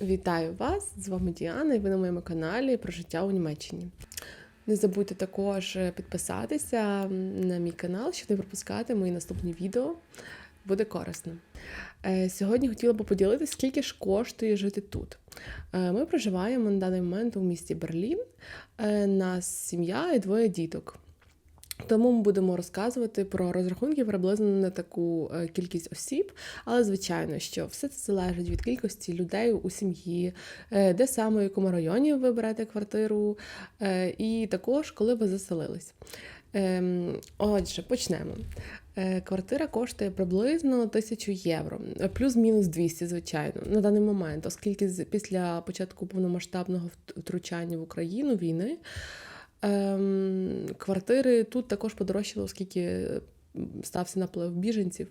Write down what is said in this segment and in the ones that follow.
Вітаю вас! З вами Діана, і ви на моєму каналі про життя у Німеччині. Не забудьте також підписатися на мій канал, щоб не пропускати мої наступні відео. Буде корисно. Е, Сьогодні хотіла би поділитися, скільки ж коштує жити тут. Е, Ми проживаємо на даний момент у місті Берлін. Е, Нас сім'я і двоє діток. Тому ми будемо розказувати про розрахунки приблизно на таку е, кількість осіб, але звичайно, що все це залежить від кількості людей у сім'ї, е, де саме в якому районі ви берете квартиру, е, і також коли ви заселились. Ем, Отже, почнемо. Квартира коштує приблизно 1000 євро, плюс-мінус 200, звичайно, на даний момент, оскільки після початку повномасштабного втручання в Україну війни. Ем, квартири тут також подорожчали, оскільки стався наплив біженців.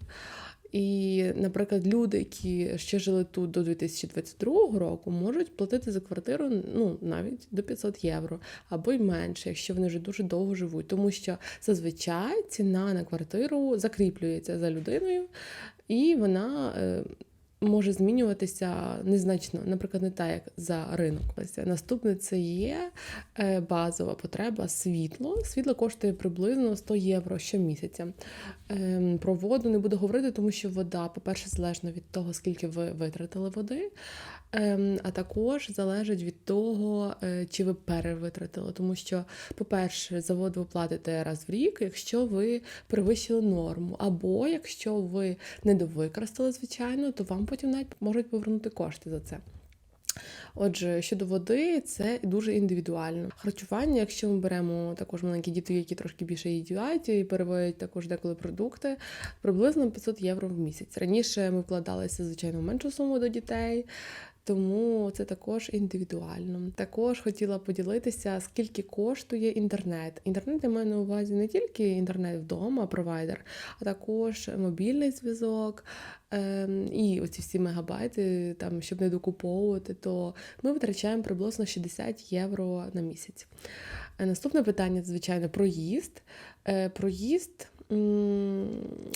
І, наприклад, люди, які ще жили тут до 2022 року, можуть платити за квартиру ну, навіть до 500 євро або й менше, якщо вони вже дуже довго живуть. Тому що зазвичай ціна на квартиру закріплюється за людиною, і вона е, може змінюватися незначно, наприклад, не так, як за ринок. Наступне це є е, базова потреба світло. Світло коштує приблизно 100 євро щомісяця. Ем, Про воду не буду говорити, тому що вода, по-перше, залежно від того, скільки ви витратили води. Ем, А також залежить від того, е, чи ви перевитратили. Тому що, по-перше, за воду ви платите раз в рік, якщо ви перевищили норму, або якщо ви недовикористали, звичайно, то вам потім навіть можуть повернути кошти за це. Отже, щодо води, це дуже індивідуально. Харчування, якщо ми беремо також маленькі діти, які трошки більше їдять і переводять також деколи продукти, приблизно 500 євро в місяць. Раніше ми вкладалися, звичайно, в меншу суму до дітей. Тому це також індивідуально. Також хотіла поділитися, скільки коштує інтернет. Інтернет я маю на увазі не тільки інтернет вдома, провайдер, а також мобільний зв'язок ем, і оці всі мегабайти, там, щоб не докуповувати, то ми витрачаємо приблизно 60 євро на місяць. Е, Наступне питання, звичайно, проїзд. Е, Проїзд.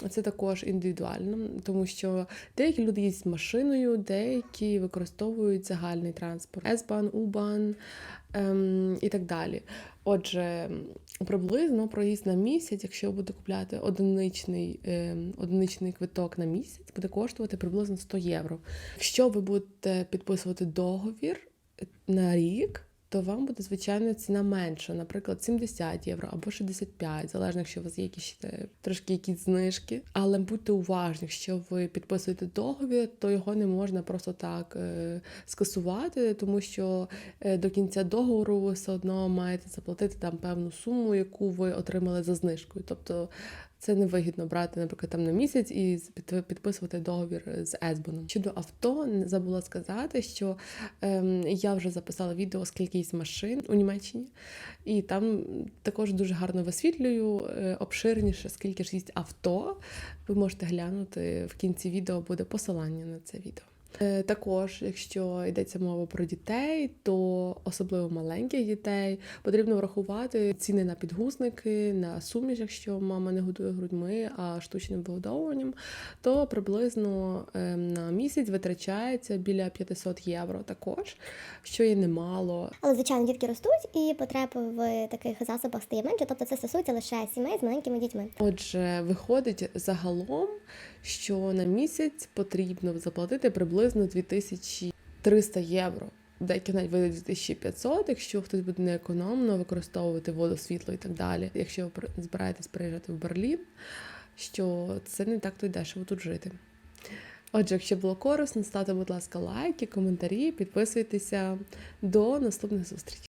Це також індивідуально, тому що деякі люди їздять машиною, деякі використовують загальний транспорт, S-Bahn, U-Bahn ем, і так далі. Отже, приблизно проїзд на місяць, якщо ви будете купляти одиничний, ем, одиничний квиток на місяць, буде коштувати приблизно 100 євро. Якщо ви будете підписувати договір на рік, то вам буде звичайно ціна менша, наприклад, 70 євро або 65, залежно, якщо у вас є якісь трошки якісь знижки. Але будьте уважні, якщо ви підписуєте договір, то його не можна просто так е, скасувати, тому що е, до кінця договору ви все одно маєте заплатити там певну суму, яку ви отримали за знижкою. Тобто це невигідно брати, наприклад, там на місяць і підписувати договір з Есбоном. Щодо авто, не забула сказати, що ем, я вже записала відео з кількість машин у Німеччині, і там також дуже гарно висвітлюю е, обширніше, скільки ж є авто. Ви можете глянути в кінці відео буде посилання на це відео. Е, Також, якщо йдеться мова про дітей, то особливо маленьких дітей потрібно врахувати ціни на підгузники, на суміш, якщо мама не годує грудьми, а штучним вигодовуванням, то приблизно е, на місяць витрачається біля 500 євро також, що є немало. Але звичайно, дітки ростуть, і потреб в таких засобах стає менше. Тобто це стосується лише сімей з маленькими дітьми. Отже, виходить загалом, що на місяць потрібно заплатити приблизно 2300 євро. Деякі навіть вийде 2500, якщо хтось буде неекономно використовувати воду, світло і так далі. Якщо ви збираєтесь приїжджати в Берлін, що це не так то й дешево тут жити. Отже, якщо було корисно, ставте, будь ласка, лайки, коментарі, підписуйтеся. До наступних зустрічей.